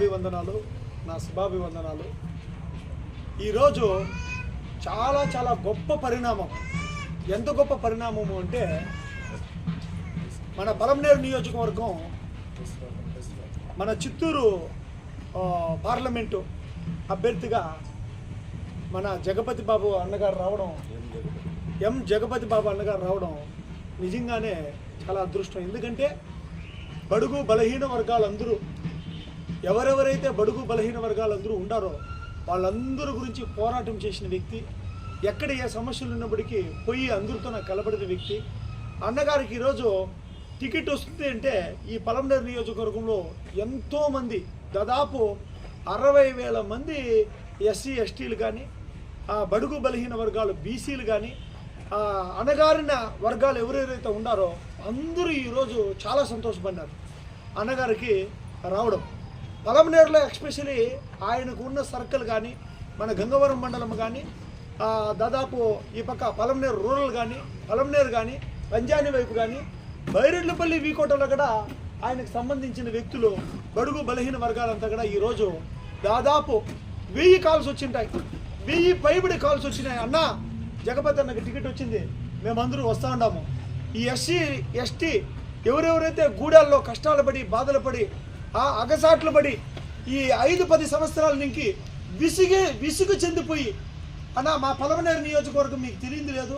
పాదాభివందనాలు నా శుభాభివందనాలు. ఈరోజు చాలా చాలా గొప్ప పరిణామం. ఎంత గొప్ప పరిణామము అంటే మన బలంనేరు నియోజకవర్గం మన చిత్తూరు పార్లమెంటు అభ్యర్థిగా మన జగపతి బాబు అన్నగారు రావడం ఎం జగపతి బాబు అన్నగారు రావడం నిజంగానే చాలా అదృష్టం. ఎందుకంటే బడుగు బలహీన వర్గాలందరూ ఎవరెవరైతే బడుగు బలహీన వర్గాలందరూ ఉండారో వాళ్ళందరి గురించి పోరాటం చేసిన వ్యక్తి ఎక్కడ ఏ సమస్యలు ఉన్నప్పటికీ పోయి అందరితో నాకు కలబడిన వ్యక్తి. అన్నగారికి ఈరోజు టికెట్ వస్తుంది అంటే ఈ పలంనేరు నియోజకవర్గంలో ఎంతోమంది దాదాపు అరవై వేల మంది ఎస్సీ ఎస్టీలు కానీ బడుగు బలహీన వర్గాలు బీసీలు కానీ అణగారిన వర్గాలు ఎవరెవరైతే ఉన్నారో అందరూ ఈరోజు చాలా సంతోషపడినారు అన్నగారికి రావడం. పలమనేరులో ఎక్స్పెషలీ ఆయనకు ఉన్న సర్కిల్ కానీ మన గంగవరం మండలం కానీ దాదాపు ఈ పక్క పలమనేరు రూరల్ కానీ పలమనేరు కానీ పంజాని వైపు కానీ బైరెడ్లపల్లి వీకోటలో కూడా ఆయనకు సంబంధించిన వ్యక్తులు బడుగు బలహీన వర్గాలంతా కూడా ఈరోజు దాదాపు వెయ్యి కాల్స్ వచ్చింటాయి. వెయ్యి పైబడి కాల్స్ వచ్చినాయి. అన్న జగపతి అన్నకి టికెట్ వచ్చింది. మేమందరూ వస్తూ ఉన్నాము. ఈ ఎస్సీ ఎస్టీ ఎవరెవరైతే గూడాల్లో కష్టాలు పడి బాధలు పడి ఆ అగసాట్లు పడి ఈ ఐదు పది సంవత్సరాల నుంచి విసిగి విసుగు చెందిపోయి అన్న మా పలమనేరు నియోజకవర్గం మీకు తెలియదు లేదు.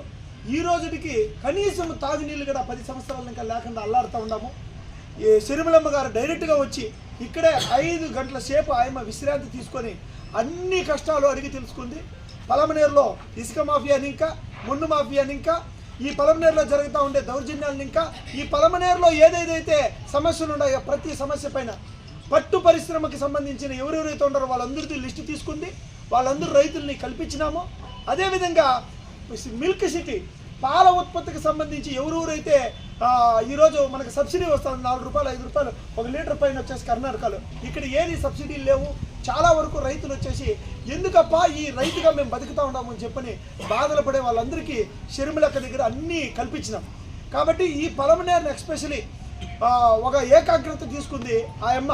ఈ రోజుకి కనీసం తాగునీళ్ళు కూడా పది సంవత్సరాల ఇంకా లేకుండా అల్లాడుతూ ఉన్నాము. ఈ సిరిమలమ్మ గారు డైరెక్ట్గా వచ్చి ఇక్కడే ఐదు గంటల సేపు ఆయమ విశ్రాంతి తీసుకొని అన్ని కష్టాలు అడిగి తెలుసుకుంది. పలమనేరులో ఇసుక మాఫియాని ఇంకా మున్ను మాఫియాని ఇంకా ఈ పలమనేరులో జరుగుతూ ఉండే దౌర్జన్యాలను ఇంకా ఈ పలమనేరులో ఏదేదైతే సమస్యలు ఉన్నాయో ప్రతి సమస్య పైన పట్టు పరిశ్రమకి సంబంధించిన ఎవరెవరైతే ఉన్నారో వాళ్ళందరికీ లిస్టు తీసుకుంది. వాళ్ళందరూ రైతుల్ని కల్పించినాము. అదేవిధంగా మిల్క్ సిటీ పాల ఉత్పత్తికి సంబంధించి ఎవరెవరైతే ఈరోజు మనకు సబ్సిడీ వస్తుంది నాలుగు రూపాయలు ఐదు రూపాయలు. ఒక లీటర్ పైన వచ్చేసి కర్ణాటకలో. ఇక్కడ ఏది సబ్సిడీలు లేవు. చాలా వరకు రైతులు వచ్చేసి ఎందుకప్పా ఈ రైతుగా మేము బతుకుతా ఉన్నామని చెప్పని బాధలు పడే వాళ్ళందరికీ షర్మిలక్క దగ్గర అన్నీ కల్పించినాం. కాబట్టి ఈ పలమనేరుని ఎక్స్పెషలీ ఒక ఏకాగ్రత తీసుకుంది ఆ అమ్మ.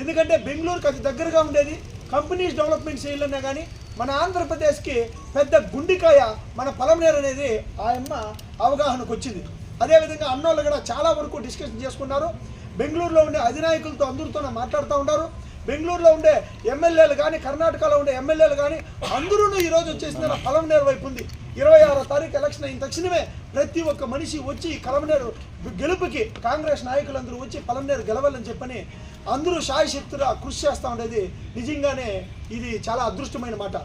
ఎందుకంటే బెంగళూరుకి అది దగ్గరగా ఉండేది. కంపెనీస్ డెవలప్మెంట్ చేయాలన్నా కానీ మన ఆంధ్రప్రదేశ్కి పెద్ద గుండికాయ మన పలమనేరు అనేది ఆ అమ్మ అవగాహనకు వచ్చింది అదేవిధంగా అన్నోళ్ళు కూడా చాలా వరకు డిస్కషన్ చేసుకున్నారు. బెంగళూరులో ఉండే అధినాయకులతో అందరితోనే మాట్లాడుతూ ఉన్నారు. బెంగళూరులో ఉండే ఎమ్మెల్యేలు కానీ కర్ణాటకలో ఉండే ఎమ్మెల్యేలు కానీ అందరూ ఈరోజు వచ్చేసిన పలమనేరు వైపు ఉంది. ఇరవై ఆరో తారీఖు ఎలక్షన్ అయిన తక్షణమే ప్రతి ఒక్క మనిషి వచ్చి కలమనేరు గెలుపుకి కాంగ్రెస్ నాయకులందరూ వచ్చి పలమనేరు గెలవాలని చెప్పని అందరూ శాయశక్తుగా కృషి చేస్తూ ఉండేది. నిజంగానే ఇది చాలా అదృష్టమైన మాట.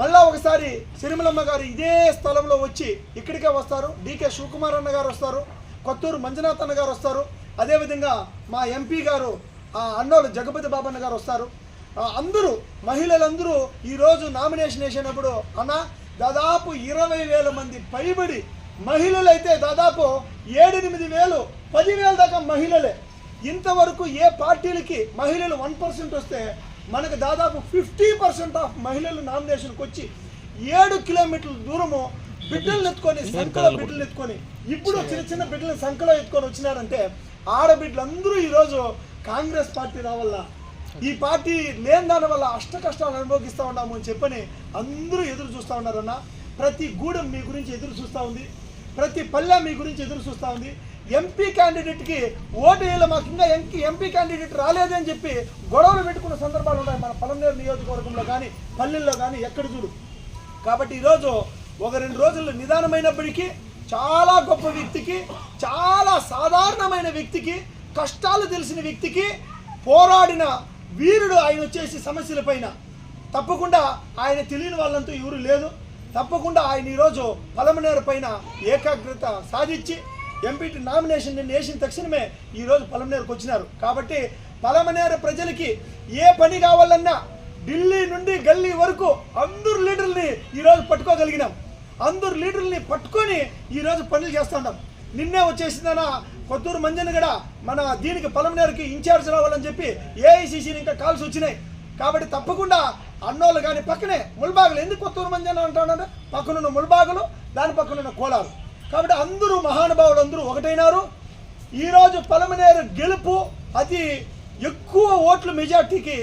మళ్ళా ఒకసారి సిరిమలమ్మ గారు ఇదే స్థలంలో వచ్చి ఇక్కడికే వస్తారు. డికే శివకుమార్ అన్న గారు వస్తారు. కొత్తూరు మంజునాథ్ అన్న గారు వస్తారు. అదేవిధంగా మా ఎంపీ గారు ఆ అన్నోళ్ళు జగపతి బాబన్న గారు వస్తారు. అందరూ మహిళలందరూ ఈరోజు నామినేషన్ వేసినప్పుడు అన్న దాదాపు ఇరవై వేల మంది పైబడి మహిళలు అయితే దాదాపు ఏడెనిమిది వేలు పదివేల దాకా మహిళలే. ఇంతవరకు ఏ పార్టీలకి మహిళలు వన్ పర్సెంట్ వస్తే మనకు దాదాపు ఫిఫ్టీ పర్సెంట్ ఆఫ్ మహిళలు నామినేషన్కి వచ్చి ఏడు కిలోమీటర్ల దూరము బిడ్డలు ఎత్తుకొని సంఖలో బిడ్డలు ఎత్తుకొని ఇప్పుడు చిన్న చిన్న బిడ్డలు సంఖలో ఎత్తుకొని వచ్చినారంటే ఆడబిడ్డలందరూ ఈరోజు కాంగ్రెస్ పార్టీ రావాల ఈ పార్టీ లేని దాని వల్ల అష్ట కష్టాలు అనుభవిస్తూ ఉన్నాము అని చెప్పని అందరూ ఎదురు చూస్తూ ఉన్నారన్న. ప్రతి గూడెం మీ గురించి ఎదురు చూస్తూ ఉంది. ప్రతి పల్లె మీ గురించి ఎదురు చూస్తూ ఉంది. ఎంపీ క్యాండిడేట్కి ఓటు వేయాలి మాకు ఇంకా ఎంపీ ఎంపీ క్యాండిడేట్ రాలేదని చెప్పి గొడవలు పెట్టుకున్న సందర్భాలు ఉన్నాయి మన పలంనేరు నియోజకవర్గంలో కానీ పల్లెల్లో కానీ ఎక్కడ చూడు. కాబట్టి ఈరోజు ఒక రెండు రోజులు నిదానమైనప్పటికీ చాలా గొప్ప వ్యక్తికి చాలా సాధారణమైన వ్యక్తికి కష్టాలు తెలిసిన వ్యక్తికి పోరాడిన వీరుడు ఆయన వచ్చేసి సమస్యల పైన. తప్పకుండా ఆయన తెలియని వాళ్ళంతా ఎవరు లేదు. తప్పకుండా ఆయన ఈరోజు పలమనేరు పైన ఏకాగ్రత సాధించి ఎంపీటీ నామినేషన్ నిన్న వేసిన తక్షణమే ఈరోజు పలమనేరుకు వచ్చినారు. కాబట్టి పలమనేరు ప్రజలకి ఏ పని కావాలన్నా ఢిల్లీ నుండి గల్లీ వరకు అందరు లీడర్ని ఈరోజు పట్టుకోగలిగినాం. అందరు లీడర్ని పట్టుకొని ఈరోజు పనులు చేస్తున్నాం నిన్నే వచ్చేసిందన కొత్తూరు మంజన్ కూడా మన దీనికి పలమనేరుకి ఇన్ఛార్జ్ రావాలని చెప్పి ఏఐసిసిని ఇంకా కాల్స్ వచ్చినాయి. కాబట్టి తప్పకుండా అన్నోళ్ళు కానీ పక్కనే ముల్బాగులు. ఎందుకు కొత్తూరు మంజన్ అంటున్నాడు? పక్కనున్న ముల్బాగులు దాని పక్కనున్న కోలారు. కాబట్టి అందరూ మహానుభావులు అందరూ ఒకటైనారు ఈరోజు పలమనేరు గెలుపు అతి ఎక్కువ ఓట్ల మెజార్టీకి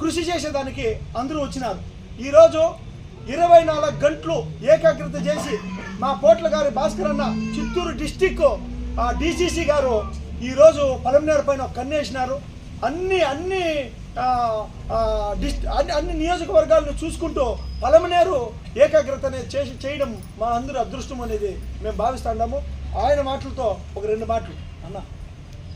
కృషి చేసేదానికి అందరూ వచ్చినారు. ఈరోజు ఇరవై నాలుగు గంటలు ఏకాగ్రత చేసి మా పోట్ల గారి భాస్కర్ అన్న చిత్తూరు డిస్టిక్ డీసీసీ గారు ఈరోజు పలమనేరు పైన కన్నేసినారు అన్ని అన్ని డిస్ట్ అన్ని అన్ని నియోజకవర్గాలను చూసుకుంటూ పలమనేరు ఏకాగ్రత అనేది చేసి చేయడం మా అందరి అదృష్టం అనేది మేము భావిస్తున్నాము ఆయన మాటలతో ఒక రెండు మాటలు. అన్న.